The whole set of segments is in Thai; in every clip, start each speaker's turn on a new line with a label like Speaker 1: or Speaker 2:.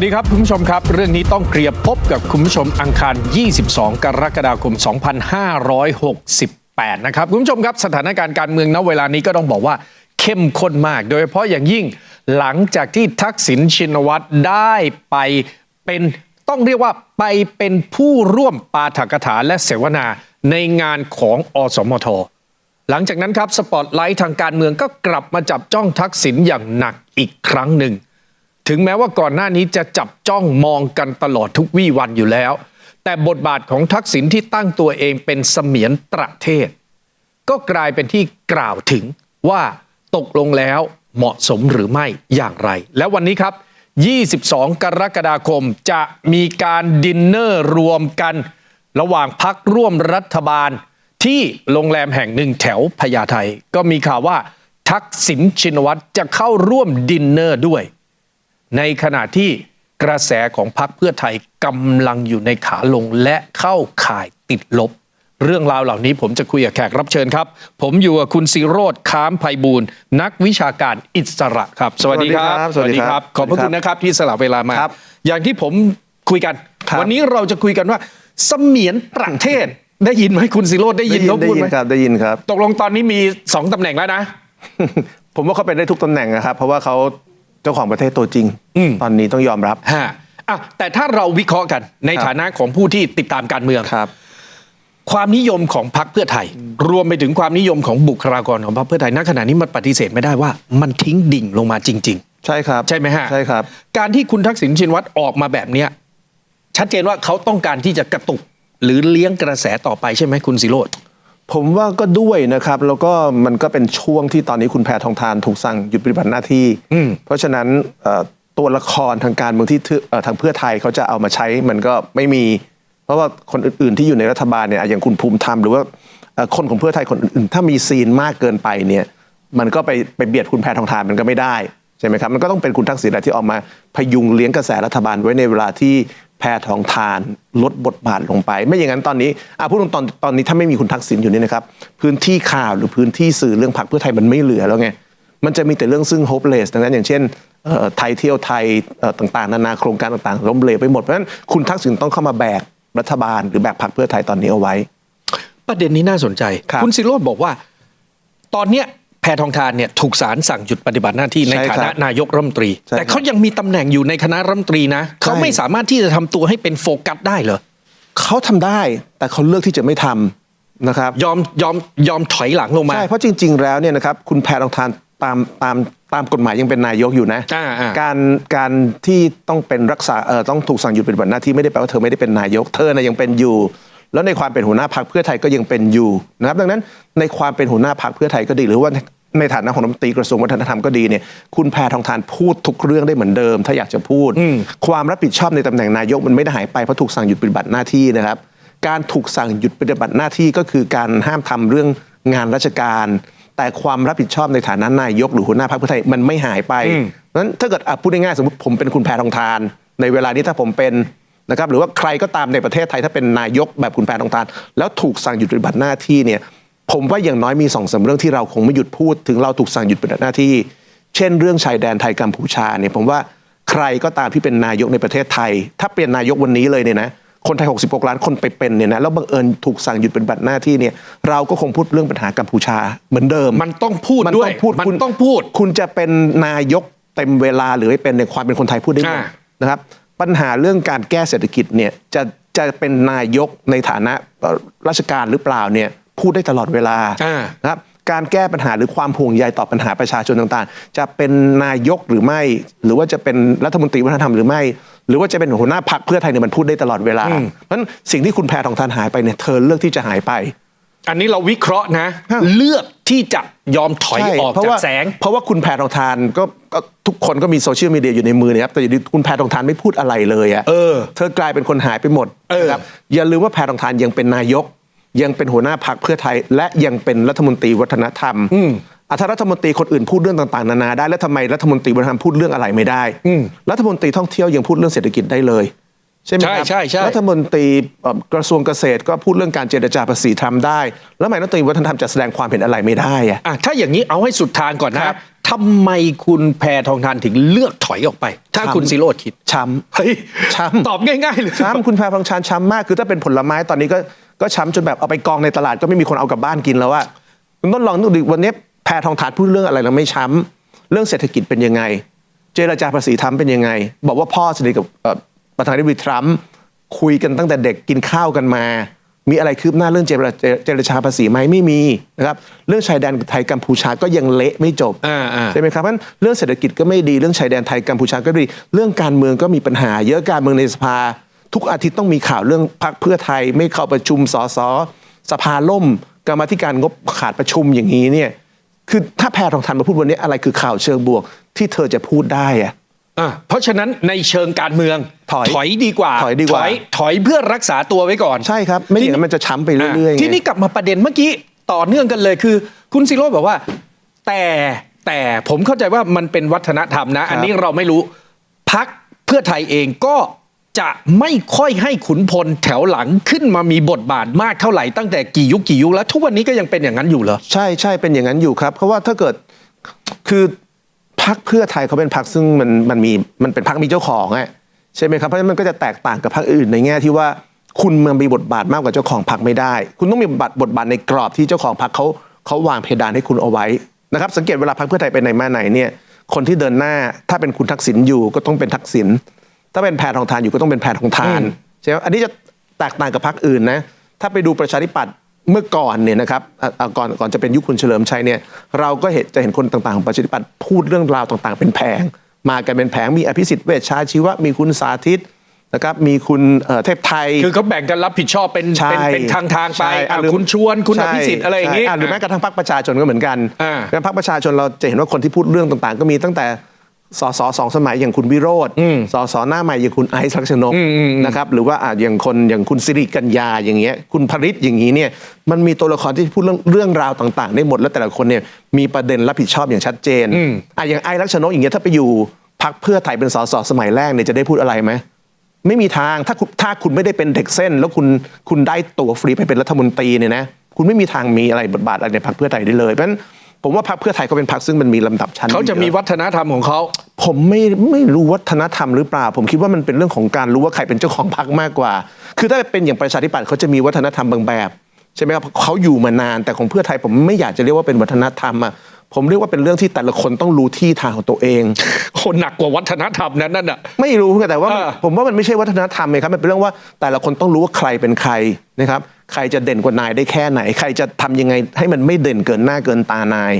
Speaker 1: สวัสดีครับ คุณผู้ชมครับ เรื่องนี้ต้องเคลียร์พบกับคุณผู้ชมอังคาร 22 กรกฎาคม 2568 นะครับ คุณผู้ชมครับ สถานการณ์การเมืองณเวลานี้ก็ต้องบอกว่าเข้มข้นมาก โดยเฉพาะอย่างยิ่งหลังจากที่ทักษิณชินวัตรได้ไปเป็นต้องเรียกว่าไปเป็นผู้ร่วมปาฐกถาและเสวนาในงานของอสมท หลังจากนั้นครับสปอตไลท์ทางการเมืองก็กลับมาจับจ้องทักษิณอย่างหนักอีกครั้งหนึ่ง ถึงแม้ว่าก่อนหน้านี้จะจับจ้องมองกันตลอดทุกวี่วันอยู่แล้ว แต่บทบาทของทักษิณที่ตั้งตัวเองเป็นเสมียนประเทศ ก็กลายเป็นที่กล่าวถึงว่าตกลงแล้วเหมาะสมหรือไม่อย่างไร และวันนี้ครับ 22 กรกฎาคมจะมีการดินเนอร์รวมกัน ระหว่างพักร่วมรัฐบาลที่โรงแรมแห่งหนึ่งแถวพญาไทก็มีข่าวว่าทักษิณชินวัตรจะเข้าร่วมดินเนอร์ด้วย ในขณะที่กระแสของพรรคเพื่อไทยกำลังอยู่ในขาลงและเข้าข่ายติดลบ เรื่องราวเหล่านี้ผมจะคุยกับแขกรับเชิญครับ ผมอยู่กับคุณซีโรดค้ามไพบูลย์นักวิชาการอิสระครับ สวัสดีครับ
Speaker 2: สวัสดีครับ
Speaker 1: ขอบพระคุณนะครับที่สละเวลามา
Speaker 2: ครับ
Speaker 1: อย่างที่ผมคุยกัน
Speaker 2: ครับ
Speaker 1: วันนี้เราจะคุยกันว่าเสมียนประเทศได้ยินไหมคุณซีโรดได้ยินเขา
Speaker 2: ได้
Speaker 1: พูด
Speaker 2: ยิ
Speaker 1: ไหม
Speaker 2: นครับได้ยินครับ
Speaker 1: ตกลงตอนนี้มีสองตำแหน่งแล้วนะ
Speaker 2: ผมว่าเขาเป็นได้ทุกตำแหน่งนะครับ เพราะว่าเขา เจ้าของประเทศตัวจริง
Speaker 1: อืม
Speaker 2: ตอนนี้ต้องยอมรับ
Speaker 1: ฮะอะแต่ถ้าเราวิเคราะห์กันใน
Speaker 2: ครับ
Speaker 1: ฐานะของผู้ที่ติดตามการเมือง
Speaker 2: ครับ
Speaker 1: ความนิยมของพรรคเพื่อไทย รวมไปถึงความนิยมของบุคลากรของพรรคเพื่อไทยณขณะนี้มันปฏิเสธไม่ได้ว่า มันทิ้งดิ่งลงมาจริง
Speaker 2: ใช่ครับ
Speaker 1: ใช่ไหมฮะ
Speaker 2: ใช่ครับ
Speaker 1: ๆการที่คุณทักษิณชินวัตรออกมาแบบเนี้ยชัดเจนว่าเขาต้องการที่จะกระตุกหรือเลี้ยงกระแสต่อไปใช่ไหมคุณสิโรธ
Speaker 2: ผมว่าก็ด้วยนะครับ แล้วก็มันก็เป็นช่วงที่ตอนนี้คุณแพทองทานถูกสั่งหยุดปฏิบัติหน้าที่
Speaker 1: อืม
Speaker 2: เพราะฉะนั้นเอ่อตัวละครทางการเมืองที่เอ่อทางเพื่อไทยเขาจะเอามาใช้มันก็ไม่มี เพราะว่าคนอื่นๆที่อยู่ในรัฐบาลเนี่ยอย่างคุณภูมิธรรมหรือว่าเอ่อคนของเพื่อไทยคนอื่นๆถ้ามีซีนมากเกินไปเนี่ย มันก็ไปไปเบียดคุณแพทองทานมันก็ไม่ได้ใช่ไหมครับมันก็ต้องเป็นคุณทักษิณแหละที่ออกมาพยุงเลี้ยงกระแสรัฐบาลไว้ในเวลาที่ แพทองทาน ลดบทบาทลงไป ไม่อย่างนั้นตอนนี้อะพูดตรงๆตอนตอนนี้ถ้าไม่มีคุณทักษิณอยู่นี่นะครับ พื้นที่ข่าวหรือพื้นที่สื่อเรื่องพรรคเพื่อไทยมันไม่เหลือแล้วไงมันจะมีแต่เรื่องซึ่ง hopeless ดังนั้นอย่างเช่นเอ่อไทยเที่ยวไทยเอ่อต่างๆ นานาโครงการต่างๆล้มเหลวไปหมดเพราะฉะนั้นคุณทักษิณต้องเข้ามาแบกรัฐบาลหรือแบกพรรคเพื่อไทยตอนนี้เอาไว้
Speaker 1: ประเด็นนี้น่าสนใจ
Speaker 2: ครับ
Speaker 1: ณสิโรธบอกว่า ตอนเนี้ย แพทองทานเนี่ยถูกศาลสั่งหยุดปฏิบัติหน้าที่ใน
Speaker 2: ใช่
Speaker 1: ฐา
Speaker 2: ครั
Speaker 1: นะ
Speaker 2: บ
Speaker 1: นายกรัฐมนตรี
Speaker 2: ใช่
Speaker 1: แต่เขายังมีตำแหน่งอยู่ในคณะรัฐมนตรีนะเขาไม่สามารถที่จะทำตัวให้เป็นโฟกัสได้เหรอ
Speaker 2: เขาทำได้แต่เขาเลือกที่จะไม่ทำนะครับ
Speaker 1: ยอมยอมยอมถอยหลังลงมา
Speaker 2: ใช่เพราะจริง ๆ แล้วเนี่ยนะครับคุณแพทองทานตามตามตามกฎหมายยังเป็นนายกอยู่นะ
Speaker 1: อ่าอ่า
Speaker 2: การการที่ต้องเป็นรักษาเอ่อต้องถูกสั่งหยุดปฏิบัติหน้าที่ไม่ได้แปลว่าเธอไม่ได้เป็นนายก เธอนะยังเป็นอยู่ แล้วในความเป็นหัวหน้าพรรคเพื่อไทยก็ยังเป็นอยู่นะครับดังนั้นในความเป็นหัวหน้าพรรคเพื่อไทยก็ดีหรือว่าในฐานะของรัฐมนตรีกระทรวงวัฒนธรรมก็ดีเนี่ยคุณแพทองทานพูดทุกเรื่องได้เหมือนเดิม ถ้าอยากจะพูด ความรับผิดชอบในตำแหน่งนายกมันไม่ได้หายไปเพราะถูกสั่งหยุดปฏิบัติหน้าที่นะครับ การถูกสั่งหยุดปฏิบัติหน้าที่ก็คือการห้ามทำเรื่องงานราชการ แต่ความรับผิดชอบในฐานะนายกหรือหัวหน้าพรรคเพื่อไทยมันไม่หายไป
Speaker 1: อืม
Speaker 2: เพราะฉะนั้นถ้าเกิดอะพูดง่ายๆสมมติผมเป็นคุณแพทองทาน ในเวลานี้ถ้าผมเป็น นะครับหรือว่าใครก็ตามในประเทศไทยถ้าเป็นนายกแบบคุณแพทองทาน แล้วถูกสั่งหยุดปฏิบัติหน้าที่เนี่ยผมว่าอย่างน้อยมีสองสามเรื่องที่เราคงไม่หยุดพูด ถึงเราถูกสั่งหยุดปฏิบัติหน้าที่ เช่น เรื่องชายแดนไทยกัมพูชาเนี่ยผมว่าใครก็ตามที่เป็นนายกในประเทศไทย ถ้าเป็นนายกวันนี้เลยเนี่ยนะคนไทย 66 ล้านคนไปเป็นเนี่ยนะแล้วบังเอิญถูกสั่งหยุดปฏิบัติหน้าที่เนี่ยเราก็คงพูดเรื่องปัญหากัมพูชาเหมือนเดิม
Speaker 1: มันต้องพูด
Speaker 2: มัน
Speaker 1: ด้วย
Speaker 2: ต้องพูด
Speaker 1: มัน
Speaker 2: คุณ
Speaker 1: ต้องพูด
Speaker 2: คุณจะเป็นนายกเต็มเวลาหรือไม่เป็นในความเป็นคนไทยพูดได้หมด
Speaker 1: อ่า
Speaker 2: นะครับ ปัญหาเรื่องการแก้เศรษฐกิจเนี่ยจะจะเป็นนายกในฐานะเอ่อราชการหรือเปล่าเนี่ยพูดได้ตลอดเวลา
Speaker 1: อ่า
Speaker 2: นะครับการแก้ปัญหาหรือความห่วงใยต่อปัญหาประชาชนต่างๆ จะเป็นนายกหรือไม่ หรือว่าจะเป็นรัฐมนตรีวัฒนธรรมหรือไม่ หรือว่าจะเป็นหัวหน้าพรรคเพื่อไทยเนี่ยมันพูดได้ตลอดเวลา
Speaker 1: อืม
Speaker 2: เพราะฉะนั้นสิ่งที่คุณแพทองทานหายไปเนี่ยเธอเลือกที่จะหายไป
Speaker 1: อันนี้เราวิเคราะห์นะ
Speaker 2: ฮะ
Speaker 1: เลือกที่จะยอมถอย
Speaker 2: ใช่
Speaker 1: ออก
Speaker 2: เพราะ
Speaker 1: จาก
Speaker 2: ว่า
Speaker 1: แสง
Speaker 2: เพราะว่าคุณแพทองทานก็ก็ทุกคนก็มีโซเชียลมีเดียอยู่ในมือนะครับแต่อยู่ดีคุณแพทองทานไม่พูดอะไรเลยอะ
Speaker 1: เออ
Speaker 2: เธอกลายเป็นคนหายไปหมด
Speaker 1: เออ
Speaker 2: นะครับอย่าลืมว่าแพทองทานยังเป็นนายก ยังเป็นหัวหน้าพรรคเพื่อไทย และยังเป็นรัฐมนตรีวัฒนธรรมอะถ้ารัฐมนตรีคนอื่นพูดเรื่องต่างๆนานาได้แล้วทำไมรัฐมนตรีวัฒนธรรมพูดเรื่องอะไรไม่ได้
Speaker 1: อืม
Speaker 2: รัฐมนตรีท่องเที่ยวยังพูดเรื่องเศรษฐกิจได้เลย ใช่ไหมครับ
Speaker 1: ใช่ใช่ใช่
Speaker 2: รัฐมนตรีเอ่อกระทรวงเกษตรก็พูดเรื่องการเจรจาภาษีทำได้ แล้วทำไมรัฐมนตรีวัฒนธรรมจะแสดงความเห็นอะไรไม่ได้อะ
Speaker 1: อะถ้าอย่างนี้เอาให้สุดทางก่อน
Speaker 2: ครั
Speaker 1: นะ
Speaker 2: บ
Speaker 1: ทำไมคุณแพทองทานถึงเลือกถอยออกไป ถ้า
Speaker 2: ช้ำ
Speaker 1: คุณซิโรดคิด
Speaker 2: ช้ำ
Speaker 1: เฮ้ย
Speaker 2: ช้ำ
Speaker 1: ตอบง่ายๆเลย
Speaker 2: ช้ำคุณแพรพังชานช้ำมากคือถ้าเป็นผลไม้ตอนนี้ก็ก็ช้ำจนแบบเอาไปกองในตลาดก็ไม่มีคนเอากลับบ้านกินแล้วว่าคุณต้องลองนึกดูวันนี้แพรทองทานพูดเรื่องอะไรแล้วไม่ช้ำเรื่องเศรษฐกิจเป็นยังไง เจรจาภาษีทำเป็นยังไง บอกว่าพ่อสนิทกับเอ่อ ประธานาธิบดีทรัมป์คุยกันตั้งแต่เด็กกินข้าวกันมา มีอะไรคืบหน้าเรื่องเจรจาเจรจาภาษีไหมไม่มีนะครับเรื่องชายแดนไทยกัมพูชาก็ยังเละไม่จบ
Speaker 1: อ่าอ่า
Speaker 2: ใช่ไหมครับเพราะฉะนั้นเรื่องเศรษฐกิจก็ไม่ดีเรื่องชายแดนไทยกัมพูชาก็ไม่ดีเรื่องการเมืองก็มีปัญหา เยอะการเมืองในสภา ทุกอาทิตย์ต้องมีข่าวเรื่องพรรคเพื่อไทยไม่เข้าประชุมสสสภาล่มกรรมาธิการงบขาดประชุมอย่างนี้เนี่ยคือถ้าแพทองทันมาพูดวันนี้อะไรคือข่าวเชิงบวกที่เธอจะพูดได้อะ
Speaker 1: อะ เพราะฉะนั้นในเชิงการเมือง
Speaker 2: ถอย
Speaker 1: ดีกว่า
Speaker 2: ถอยดีกว่า
Speaker 1: ถอยเพื่อรักษาตัวไว้ก่อน
Speaker 2: ใช่ครับ ไม่อย่างนั้นมันจะช้ำไปเรื่อยๆ
Speaker 1: อะ
Speaker 2: ไง
Speaker 1: ทีนี้กลับมาประเด็นเมื่อกี้ต่อเนื่องกันเลยคือ คุณซิโรดบอกว่า แต่แต่ผมเข้าใจว่ามันเป็นวัฒนธรรมนะ อันนี้เราไม่รู้พักเพื่อไทยเองก็จะไม่ค่อยให้ขุนพลแถวหลังขึ้นมามีบทบาทมากเท่าไหร่ตั้งแต่กี่ยุคกี่ยุคแล้วทุกวันนี้ก็ยังเป็นอย่างนั้นอยู่เหรอ
Speaker 2: ใช่ใช่เป็นอย่างนั้นอยู่ครับ เพราะว่าถ้าเกิดคือ พักเพื่อไทยเขาเป็นพักซึ่งมันมันมีมันเป็นพักมีเจ้าของอะใช่ไหมครับเพราะฉะนั้นมันก็จะแตกต่างกับพักอื่นในแง่ที่ว่าคุณมันมีบทบาทมากกว่าเจ้าของพักไม่ได้ คุณต้องมีบทบาทบทบาทในกรอบที่เจ้าของพักเขาเขาวางเพดานให้คุณเอาไว้นะครับสังเกตเวลาพักเพื่อไทยไปไหนมาไหนเนี่ยคนที่เดินหน้าถ้าเป็นคุณทักษิณอยู่ก็ต้องเป็นทักษิณถ้าเป็นแพทองทานอยู่ก็ต้องเป็นแพทองทานใช่ไหมอันนี้จะแตกต่างกับพรรคอื่นนะถ้าไปดูประชาธิปัตย์ เมื่อก่อนเนี่ยนะครับอะอะก่อนก่อนจะเป็นยุคคุณเฉลิมชัยเนี่ยเราก็เห็นจะเห็นคนต่างๆของประชาธิปัตย์พูดเรื่องราวต่างๆ เป็นแผง มากันเป็นแผงมีอภิสิทธิ์เวชชาชีวะมีคุณสาธิตนะครับมีคุณเอ่อเทพไทย
Speaker 1: คือเขาแบ่งกันรับผิดชอบเป็น
Speaker 2: ใช่
Speaker 1: เป็นเป็นทางทางๆไป
Speaker 2: ใช่
Speaker 1: อะ
Speaker 2: หรือ
Speaker 1: คุณชวนคุณอ
Speaker 2: ใช่
Speaker 1: ภิสิทธิ์อะไรอย่างงี้
Speaker 2: ใช่หรือแม้กระทั่งพรรคประชาชนก็เหมือนกัน
Speaker 1: อ่า
Speaker 2: แล้วพรรคประชาชนเราจะเห็นว่าคนที่พูดเรื่องต่างๆ ก็มีตั้งแต่ สสสองสมัยอย่างคุณวิโรธสสหน้าใหม่อย่างคุณไอซ์ลักษณกนะครับหรือว่าอาจอย่างคนอย่างคุณสิริกัญญาอย่างเงี้ยคุณพริตอย่างนี้เนี่ยมันมีตัวละครที่พูดเรื่องเรื่องราวต่างๆ ได้หมดแล้วแต่ละคนเนี่ยมีประเด็นรับผิดชอบอย่างชัดเจนอะอย่างไอซ์ลักษณกอย่างเงี้ยถ้าไปอยู่พรรคเพื่อไทยเป็นสสสมัยแรกเนี่ยจะได้พูดอะไรไหมไม่มีทางถ้าคุณถ้าคุณไม่ได้เป็นเด็กเส้น แล้วคุณคุณได้ตั๋วฟรีไปเป็นรัฐมนตรีเนี่ยนะคุณไม่มีทางมีอะไรบทบาทอะไรในพรรคเพื่อไทยได้เลยเพราะฉะนั้น ผมว่าพรรคเพื่อไทยก็เป็นพรรคซึ่งมันมีลำดับชั้น
Speaker 1: เขาจะมี
Speaker 2: อยู่แล้ว
Speaker 1: วัฒนธรรมของเขา
Speaker 2: ผมไม่ไม่รู้วัฒนธรรมหรือเปล่า ผมคิดว่ามันเป็นเรื่องของการรู้ว่าใครเป็นเจ้าของพรรคมากกว่า คือถ้าเป็นอย่างประชาธิปัตย์เขาจะมีวัฒนธรรมบางแบบใช่ไหมครับเขาอยู่มานานแต่ของเพื่อไทยผมไม่อยากจะเรียกว่าเป็นวัฒนธรรมอะผมเรียกว่าเป็นเรื่องที่แต่ละคนต้องรู้ที่ทางของตัวเอง
Speaker 1: คนหนักกว่าวัฒนธรรมนั้นนั่นอะ
Speaker 2: ไม่รู้แต่ว่ามัน
Speaker 1: เออ
Speaker 2: ผมว่ามันไม่ใช่วัฒนธรรมเลยครับมันเป็นเรื่องว่าแต่ละคนต้องรู้ว่าใครเป็นใครนะครับ ใครจะเด่นกว่านายได้แค่ไหน ใครจะทำยังไงให้มันไม่เด่นเกินหน้าเกินตานาย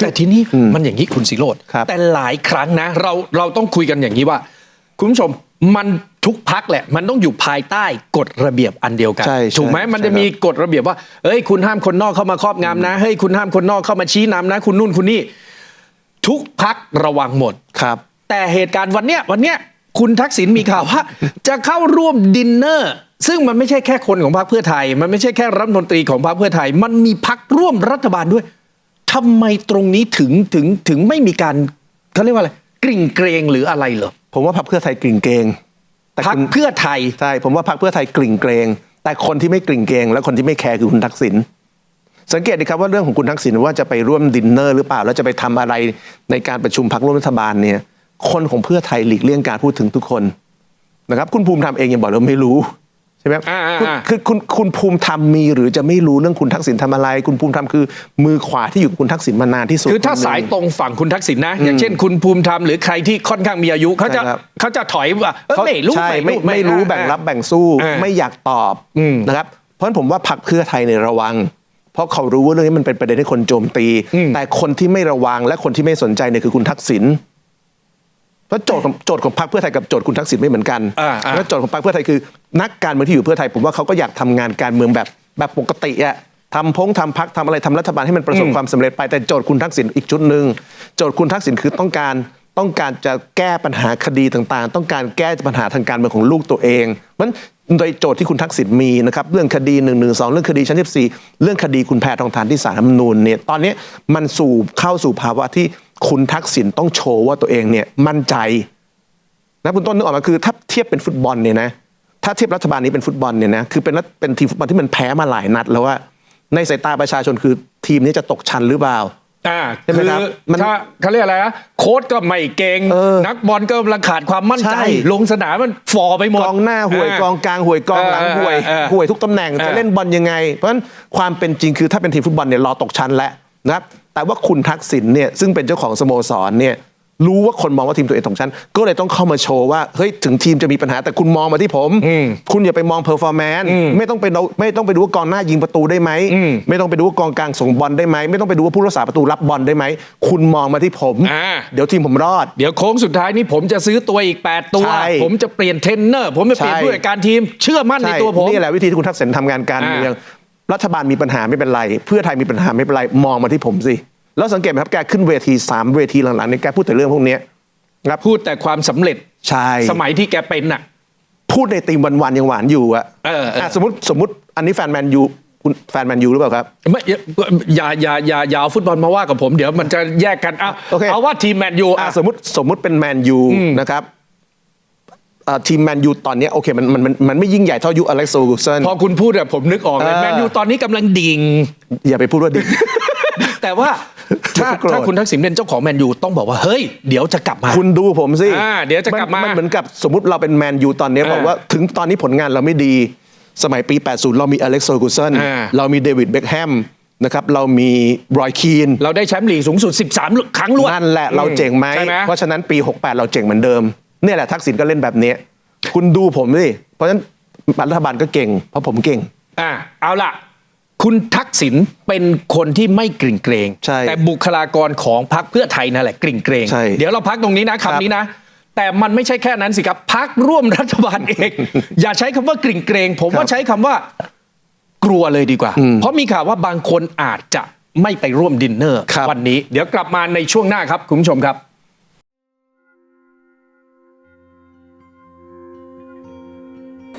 Speaker 1: แต่ทีนี้มันอย่างนี้คุณสิโรด
Speaker 2: ครับ
Speaker 1: แต่หลายครั้งนะ เราเราต้องคุยกันอย่างนี้ว่า คุณผู้ชมมันทุกพักแหละ มันต้องอยู่ภายใต้กฎระเบียบอันเดียวกัน
Speaker 2: ใช่ใช่
Speaker 1: ถูกไหมมันจะ
Speaker 2: ใช่ครับ
Speaker 1: มีกฎระเบียบว่าเอ้ยคุณห้ามคนนอกเข้ามาครอบงำนะเฮ้ยคุณห้ามคนนอกเข้ามาชี้นำนะ คุณนู่นคุณนี่ ทุกพักระวังหมด
Speaker 2: ครับ
Speaker 1: แต่เหตุการณ์วันเนี้ยวันเนี้ยคุณทักษิณมีข่าวว่า จะเข้าร่วมดินเนอร์ ซึ่งมันไม่ใช่แค่คนของพรรคเพื่อไทย มันไม่ใช่แค่รัฐมนตรีของพรรคเพื่อไทย มันมีพักร่วมรัฐบาลด้วยทำไมตรงนี้ถึงถึงถึงไม่มีการเขาเรียกว่าอะไรกริ่งเกรงหรืออะไรเหรอ
Speaker 2: ผมว่าพรรคเพื่อไทยกลิ่งเกรงแต่
Speaker 1: พัก
Speaker 2: คุณ
Speaker 1: เพื่อไทย
Speaker 2: ใช่ผมว่าพรรคเพื่อไทยกลิ่งเกรง แต่คนที่ไม่กลิ่งเกรงและคนที่ไม่แคร์คือคุณทักษิณสังเกตดีครับว่าเรื่องของคุณทักษิณว่าจะไปร่วมดินเนอร์หรือเปล่าแล้วจะไปทำอะไรในการประชุมพรรคร่วมรัฐบาลเนี่ย คนของเพื่อไทยหลีกเลี่ยงการพูดถึงทุกคนนะครับ คุณภูมิธรรมเองยังบอกเลยว่าไม่รู้ ใช่ไหมครับ
Speaker 1: อ่าอ่า
Speaker 2: คุณ
Speaker 1: อ่า
Speaker 2: คือคุณคุณภูมิธรรมมี หรือจะไม่รู้เรื่องคุณทักษิณทำอะไร คุณภูมิธรรมคือมือขวาที่อยู่กับคุณทักษิณมานานที่สุด
Speaker 1: คือถ้า
Speaker 2: คนหนึ่ง
Speaker 1: สายตรงฝั่งคุณทักษิณนะ อย่างเช่น คุณภูมิธรรมหรือใครที่ค่อนข้างมีอายุเขาจะ
Speaker 2: ใช่ครับ
Speaker 1: เขาจะถอยว่าเออไม่รู้
Speaker 2: ใช่ไม่
Speaker 1: รู้
Speaker 2: ไม่รู้
Speaker 1: อ่า
Speaker 2: แบ่งรับแบ่งสู้
Speaker 1: อ่า
Speaker 2: ไม่อยากตอบ
Speaker 1: อืม
Speaker 2: นะครับ เพราะฉะนั้นผมว่าพักเพื่อไทยในยระวังเพราะเขารู้ว่าเรื่องนี้มันเป็นประเด็นให้คนโจมตี แต่คนที่ไม่ระวังและคนที่ไม่สนใจเนี่ยคือคุณทักษิณ เพราะโจทย์ของโจทย์ของพรรคเพื่อไทยกับโจทย์คุณทักษิณไม่เหมือนกัน
Speaker 1: อ่าอ่า
Speaker 2: แล้วโจทย์ของพรรคเพื่อไทยคือ นักการเมืองที่อยู่เพื่อไทย ผมว่าเขาก็อยากทำงานการเมืองแบบแบบปกติอะทำพงทำพักทำอะไรทำรัฐบาลให้มันประสบความสำเร็จไปแต่โจทย์คุณทักษิณอีกชุดหนึ่งโจทย์คุณทักษิณคือต้องการต้องการจะแก้ปัญหาคดีต่างๆ ต้องการแก้ปัญหาทางการเมืองของลูกตัวเองมันโดยโจทย์ที่คุณทักษิณมีนะครับเรื่องคดี1นึเรื่องคดีชั้น14เรื่องคดีคุณแพทองทานที่ศาลรัฐธรรมนูญเนี่ยตอนนี้มันสู่เข้าสู่ภาวะที่ คุณทักษิณต้องโชว์ว่าตัวเองเนี่ยมั่นใจนะคุณต้นนึกออกมาคือ ถ้าเทียบเป็นฟุตบอลเนี่ยนะถ้าเทียบรัฐบาลนี้เป็นฟุตบอลเนี่ยนะคือเป็นรัฐเป็นทีมฟุตบอลที่มันแพ้มาหลายนัด แล้วว่าในสายตาประชาชนคือทีมนี้จะตกชั้นหรือเปล่า
Speaker 1: อ่า
Speaker 2: ใช่ไหม
Speaker 1: คือ
Speaker 2: ครับมัน
Speaker 1: ถ้าเขาเรียกอะไรนะโค้ดก็ไม่เก่ง
Speaker 2: เออ
Speaker 1: นักบอลก็กำลังขาดความมั่นใจ
Speaker 2: ใช่
Speaker 1: ลงสนามมันฟอไปหมด
Speaker 2: กองหน้าห่วยา
Speaker 1: ก
Speaker 2: องกลางห่วยกองหลัง
Speaker 1: เออ
Speaker 2: ห่วย
Speaker 1: เออเออ
Speaker 2: ห่วยทุกตำแหน่ง
Speaker 1: เออ
Speaker 2: จะเล่นบอลยังไง เพราะฉะนั้นความเป็นจริงคือถ้าเป็นทีมฟุตบอลเนี่ยรอตกชั้นแล้วนะครับ แต่ว่าคุณทักษิณเนี่ยซึ่งเป็นเจ้าของสโมสรเนี่ยรู้ว่าคนมองว่าทีมตัวเองตกชั้นก็เลยต้องเข้ามาโชว์ว่าเฮ้ยถึงทีมจะมีปัญหาแต่คุณมองมาที่ผม คุณอย่าไปมองเพอร์ฟอร์แมนซ์ไม่ต้องไปดูไม่ต้องไปดูว่ากองหน้ายิงประตูได้ไหมไม่ต้องไปดูว่ากองกลางส่งบอลได้ไหมไม่ต้องไปดูว่าผู้รักษาประตูรับบอลได้ไหมคุณมองมาที่ผม
Speaker 1: อ่า
Speaker 2: เดี๋ยวทีมผมรอด
Speaker 1: เดี๋ยวโค้งสุดท้ายนี้ผมจะซื้อตัวอีก 8 ตัว
Speaker 2: ใช่
Speaker 1: ผมจะเปลี่ยนเทรนเนอร์ ผมจะเปลี่ยน
Speaker 2: ใช่
Speaker 1: ผู้จัดการทีม เชื่อมั่นในตัวผม
Speaker 2: นี่แหละวิธีที่คุณทักษิณทำงานการ
Speaker 1: อ่า
Speaker 2: เมือง รัฐบาลมีปัญหาไม่เป็นไร เพื่อไทยมีปัญหาไม่เป็นไร มองมาที่ผมสิ แล้วสังเกตไหมครับแกขึ้นเวทีสามเวทีหลังๆเนี่ยแกพูดแต่เรื่องพวกเนี้ยครับ
Speaker 1: พูดแต่ความสำเร็จ
Speaker 2: ใช่
Speaker 1: สมัยที่แกเป็นน่ะ
Speaker 2: พูดในตีมวันๆยังหวานอยู่อะ
Speaker 1: เออเอออะ
Speaker 2: สมมติสมมติอันนี้แฟนแมนยูคุณแฟนแมนยูหรือเปล่าครับ
Speaker 1: ไม่อย่าอย่าอย่าอย่าเอาฟุตบอลมาว่ากับผมเดี๋ยวมันจะแยกกันเอา
Speaker 2: โอเค
Speaker 1: เอาว่าทีมแมนยู
Speaker 2: อะ
Speaker 1: อะ
Speaker 2: สมมติสมมติเป็นแมนยูนะครับ อะทีมแมนยูตอนเนี้ยโอเคมันมันมันมันไม่ยิ่งใหญ่เท่ายุคอเล็กโซกูเซน
Speaker 1: พอคุณพูดอะผมนึกออกเลย
Speaker 2: เออ
Speaker 1: แมนยูตอนนี้กำลังดิ่ง
Speaker 2: อย่าไปพูดว่าดี
Speaker 1: แต่ว่าถ้า
Speaker 2: โกรธ
Speaker 1: ถ้าคุณทักษิณเป็นเจ้าของแมนยูต้องบอกว่า เฮ้ย เดี๋ยวจะกลับมา
Speaker 2: คุณดูผมสิ
Speaker 1: อ่าเดี๋ยวจะกลับมาน
Speaker 2: นเหมือนกับสมมติเราเป็นแมนยูตอนนี้
Speaker 1: อ่า
Speaker 2: บอกว่าถึงตอนนี้ผลงานเราไม่ดี สมัยปี 80 เรามีอเล็กซ์โซกูเซน
Speaker 1: อ่า
Speaker 2: เรามีเดวิดเบคแฮมนะครับเรามีบรอยคีน
Speaker 1: เราได้แชมป์ลีกสูงสุด 13 ครั้งรวด
Speaker 2: นั่นแหละเราเจ๋งไหม
Speaker 1: ใช่ไหม
Speaker 2: เพราะฉะนั้นปี 68 เราเจ๋งเหมือนเดิม เนี่ยแหละทักษิณก็เล่นแบบนี้ คุณดูผมสิเพราะฉะนั้นรัฐบาลก็เก่ง เพราะผมเก่ง
Speaker 1: อ่าเอาล่ะ คุณทักษิณเป็นคนที่ไม่กริ่งเกรง
Speaker 2: ใช่
Speaker 1: แต่บุคลากรของพรรคเพื่อไทยนั่นแหละกริ่งเกรง
Speaker 2: ใช่
Speaker 1: เดี๋ยวเราพักตรงนี้นะครับคำนี้นะ แต่มันไม่ใช่แค่นั้นสิครับพักร่วมรัฐบาลเอง อย่าใช้คำว่ากริ่งเกรง ผมว่าใช้คำว่ากลัวเลยดีกว่า เพราะมีข่าวว่าบางคนอาจจะไม่ไปร่วมดินเนอร์
Speaker 2: ครับ
Speaker 1: วันนี้ เดี๋ยวกลับมาในช่วงหน้าครับคุณผู้ชมครับ